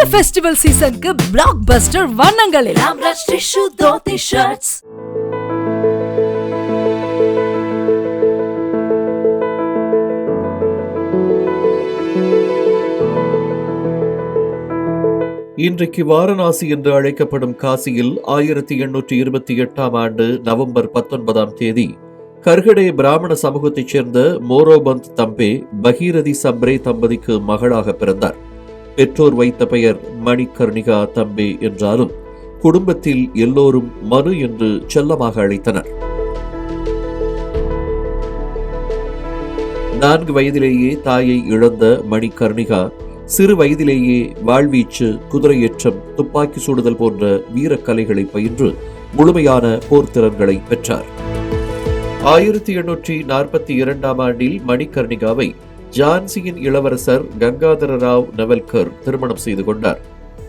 இந்த ஃபெஸ்டிவல் சீசனுக்கு பிளாக் பஸ்டர் வண்ணங்களில். ராம்ராஜ் தோத்தி ஷர்ட்ஸ் இன்றைக்கு வாரணாசி என்று அழைக்கப்படும் காசியில் ஆயிரத்தி எண்ணூற்றி இருபத்தி எட்டாம் ஆண்டு நவம்பர் பத்தொன்பதாம் தேதி கர்கடே பிராமண சமூகத்தைச் சேர்ந்த மோரோபந்த் தம்பே பகீரதி சப்ரே தம்பதிக்கு மகளாக பிறந்தார். பெற்றோர் வைத்த பெயர் மணிகர்ணிகா தம்பி என்றாலும் குடும்பத்தில் எல்லோரும் மனு என்று செல்லமாக அழைத்தனர். நான்கு வயதிலேயே தாயை இழந்த மணிகர்ணிகா சிறு வயதிலேயே வாழ்வீச்சு குதிரையேற்றம் துப்பாக்கி சுடுதல் போன்ற வீரக்கலைகளை பயின்று முழுமையான போர்த்திறன்களை பெற்றார். ஆயிரத்தி எண்ணூற்றி நாற்பத்தி இரண்டாம் ஆண்டில் மணிகர்ணிகாவை ஜான்சியின் இளவரசர் கங்காதர ராவ் நவல்கர் திருமணம் செய்து கொண்டார்.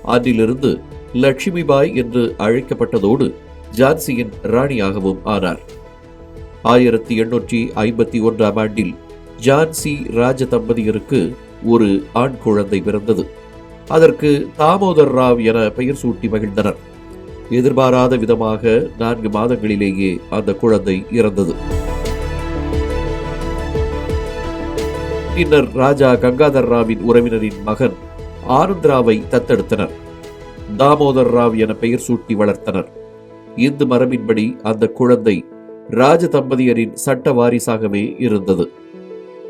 அதிலிருந்து லட்சுமிபாய் என்று அழைக்கப்பட்டதோடு ஜான்சியின் ராணியாகவும் ஆனார். ஆயிரத்தி எண்ணூற்றி ஐம்பத்தி ஒன்றாம் ஆண்டில் ஜான்சி ராஜ தம்பதியருக்கு ஒரு ஆண் குழந்தை பிறந்தது. அதற்கு தாமோதர் ராவ் என பெயர் சூட்டி மகிழ்ந்தனர். எதிர்பாராத விதமாக நான்கு மாதங்களிலேயே அந்த குழந்தை இறந்தது. பின்னர் ராஜா கங்காதர் ராவின் உறவினரின் மகன் ஆனந்த்ராவை தத்தெடுத்தனர். தாமோதர் ராவ் என பெயர் சூட்டி வளர்த்தனர். இந்து மரபின்படி அந்த குழந்தை ராஜ தம்பதியரின் சட்ட வாரிசாகவே இருந்தது.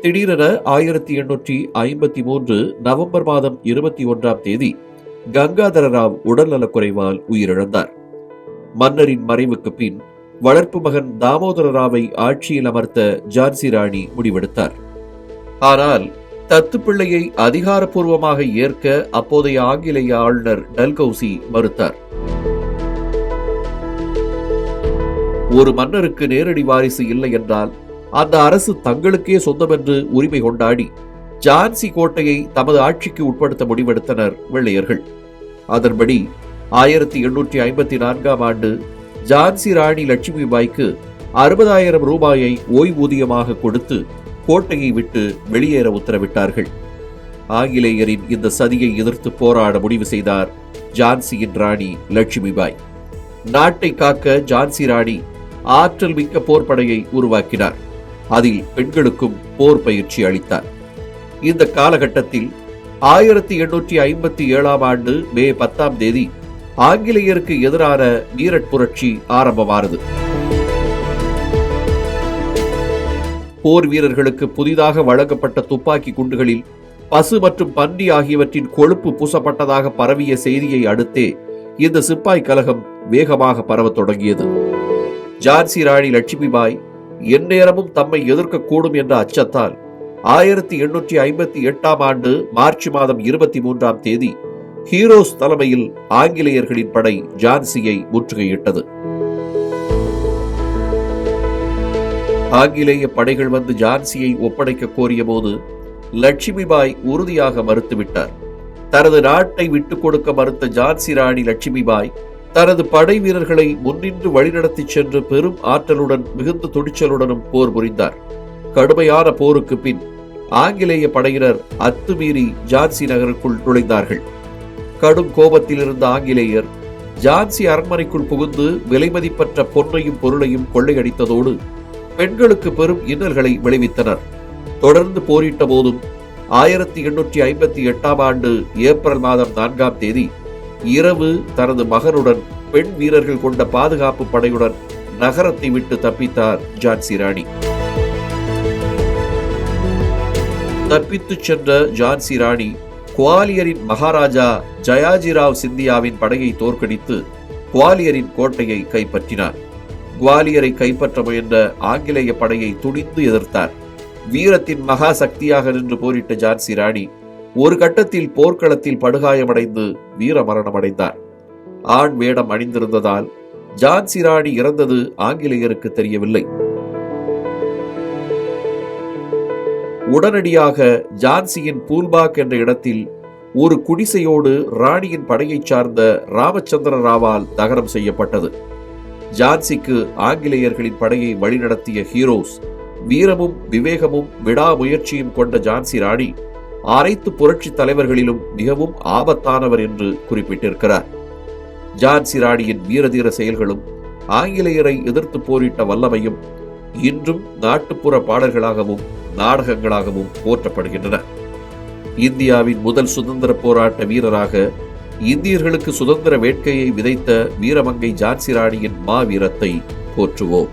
திடீரென ஆயிரத்தி எண்ணூற்றி ஐம்பத்தி மூன்று நவம்பர் மாதம் இருபத்தி ஒன்றாம் தேதி கங்காதர ராவ் உடல்நலக் குறைவால் உயிரிழந்தார். மன்னரின் மறைவுக்கு பின் வளர்ப்பு மகன் தாமோதர ராவை ஆட்சியில் அமர்த்த ஜான்சி ராணி முடிவெடுத்தார். ஆனால் தத்துப்பிள்ளையை அதிகாரப்பூர்வமாக ஏற்க அப்போதைய ஆங்கிலேய ஆளுநர் டல்கௌசி மறுத்தார். ஒரு மன்னருக்கு நேரடி வாரிசு இல்லை என்றால் அந்த அரசு தங்களுக்கே சொந்தமென்று உரிமை கொண்டாடி ஜான்சி கோட்டையை தமது ஆட்சிக்கு உட்படுத்த முடிவெடுத்தனர் வெள்ளையர்கள். அதன்படி ஆயிரத்தி எண்ணூற்றி ஐம்பத்தி நான்காம் ஆண்டு ஜான்சி ராணி லட்சுமிபாய்க்கு அறுபதாயிரம் ரூபாயை ஓய்வூதியமாக கொடுத்து கோட்டையை விட்டு வெளியேற உத்தரவிட்டார்கள். ஆங்கிலேயரின் இந்த சதியை எதிர்த்து போராட முடிவு செய்தார் ஜான்சியின் ராணி லட்சுமிபாய் நாட்டை காக்க ஜான்சி ராணி ஆற்றல் மிக்க போர்ப்படையை உருவாக்கினார். அதில் பெண்களுக்கும் போர் பயிற்சி அளித்தார். இந்த காலகட்டத்தில் ஆயிரத்தி எண்ணூற்றி ஐம்பத்தி ஏழாம் ஆண்டு மே பத்தாம் தேதி ஆங்கிலேயருக்கு எதிரான மீரட் புரட்சி ஆரம்பமானது. போர் வீரர்களுக்கு புதிதாக வழங்கப்பட்ட துப்பாக்கி குண்டுகளில் பசு மற்றும் பன்றி ஆகியவற்றின் கொழுப்பு பூசப்பட்டதாக பரவிய செய்தியை அடுத்தே இந்த சிப்பாய் கலகம் வேகமாக பரவத் தொடங்கியது. ஜான்சி ராணி லட்சுமிபாய் எந்நேரமும் தம்மை எதிர்க்கக்கூடும் என்ற அச்சத்தால் ஆயிரத்தி எண்ணூற்றி ஐம்பத்தி எட்டாம் ஆண்டு மார்ச் மாதம் இருபத்தி மூன்றாம் தேதி ஹீரோஸ் தலைமையில் ஆங்கிலேயர்களின் படை ஜான்சியை முற்றுகையிட்டது. ஆங்கிலேய படைகள் வந்து ஜான்சியை ஒப்படைக்க கோரிய போது லட்சுமிபாய் உறுதியாக மறுத்துவிட்டார். தனது நாட்டை விட்டுக் கொடுக்க மறுத்த ஜான்சி ராணி லட்சுமிபாய் தனது படை வீரர்களை முன்னின்று வழிநடத்தி சென்று பெரும் ஆற்றலுடன் மிகுந்த துணிச்சலுடனும் போர் புரிந்தார். கடுமையான போருக்கு பின் ஆங்கிலேய படையினர் அத்துமீறி ஜான்சி நகருக்குள் நுழைந்தார்கள். கடும் கோபத்தில் இருந்த ஆங்கிலேயர் ஜான்சி அரண்மனைக்குள் புகுந்து விலைமதிப்பற்ற பொன்னையும் பொருளையும் கொள்ளையடித்ததோடு பெண்களுக்கு பெரும் இன்னல்களை விளைவித்தனர். தொடர்ந்து போரிட்ட போதும் ஆயிரத்தி எண்ணூற்றி ஐம்பத்தி எட்டாம் ஆண்டு ஏப்ரல் மாதம் நான்காம் தேதி இரவு தனது மகனுடன் பெண் வீரர்கள் கொண்ட பாதுகாப்பு படையுடன் நகரத்தை விட்டு தப்பித்தார் ஜான்சி ராணி. தப்பித்துச் சென்ற ஜான்சி ராணி குவாலியரின் மகாராஜா ஜயாஜிராவ் சிந்தியாவின் படையை தோற்கடித்து குவாலியரின் கோட்டையை கைப்பற்றினார். குவாலியரை கைப்பற்ற முயன்ற ஆங்கிலேய படையை துணிந்து எதிர்த்தார். வீரத்தின் மகா சக்தியாக நின்று போரிட்ட ஜான்சி ராணி ஒரு கட்டத்தில் போர்க்களத்தில் படுகாயமடைந்து வீர மரணமடைந்தார். ஆண் வேடம் அணிந்திருந்ததால் ஜான்சி ராணி இறந்தது ஆங்கிலேயருக்கு தெரியவில்லை. உடனடியாக ஜான்சியின் பூல்பாக் என்ற இடத்தில் ஒரு குடிசையோடு ராணியின் படையைச் சார்ந்த ராமச்சந்திர ராவால் தகனம் செய்யப்பட்டது. ஜான்சிக்கு ஆங்கிலேயர்களின் படையை வழிநடத்திய ஹீரோஸ் வீரமும் விவேகமும் விடாமுயற்சியும் கொண்ட ஜான்சி ராணி அனைத்து புரட்சி தலைவர்களிலும் மிகவும் ஆபத்தானவர் என்று குறிப்பிட்டிருக்கிறார். ஜான்சி ராணியின் வீரதீர செயல்களும் ஆங்கிலேயரை எதிர்த்து போரிட்ட வல்லமையும் இன்றும் நாட்டுப்புற பாடல்களாகவும் நாடகங்களாகவும் போற்றப்படுகின்றன. இந்தியாவின் முதல் சுதந்திர போராட்ட வீரராக இந்தியர்களுக்கு சுதந்திர வேட்கையை விதைத்த வீரமங்கை ஜான்சி ராணியின் மாவீரத்தை போற்றுவோம்.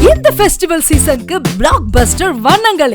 இந்த ஃபெஸ்டிவல் சீசனுக்கு பிளாக் பஸ்டர் வண்ணங்கள்